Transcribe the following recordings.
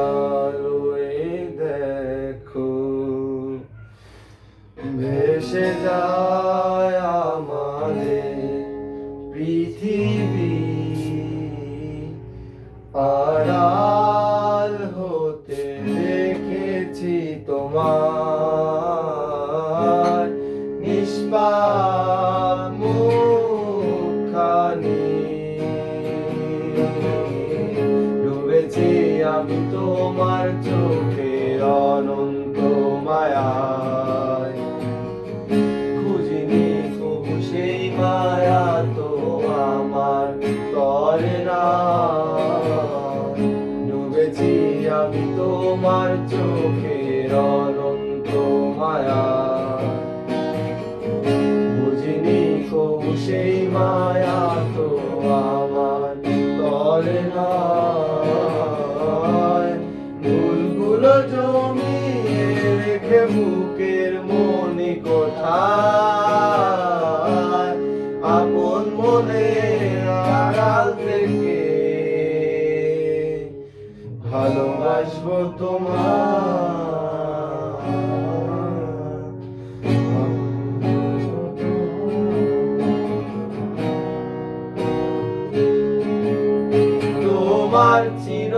আলোয় দেখো। পৃথিবী। হতে দেখেছি তোমার তোমার চোখের অনন্ত মায়ায়। খুঁজিনি কবু সেই মায়া তো আমার তরে না। ডুবেছি আমি তোমার চোখের অনন্ত মায়া বুঝিনি কবু সেই মায়া তো আমার তরে না। জমিয়ে রেখে বুকের মনে কোথায় আপন মনে আড়াল থেকে ভালোবাসবো তোমার চির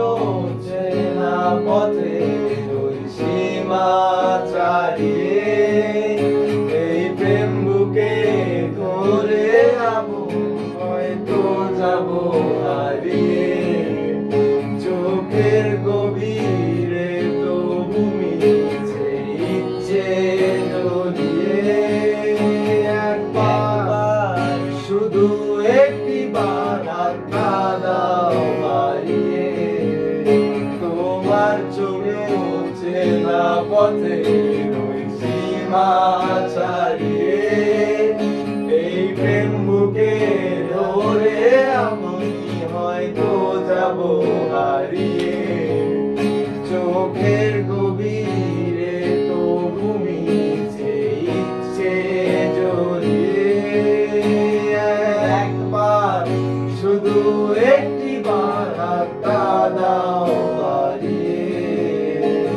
শুধু একটি বার কাদাও মারিয়ে। তোমার চোখে হচ্ছে না পথে ওই সীমা ছাড়িয়ে। এই প্রেম বুকে ধরে আমি হয়তো যাব হারিয়ে। চোখে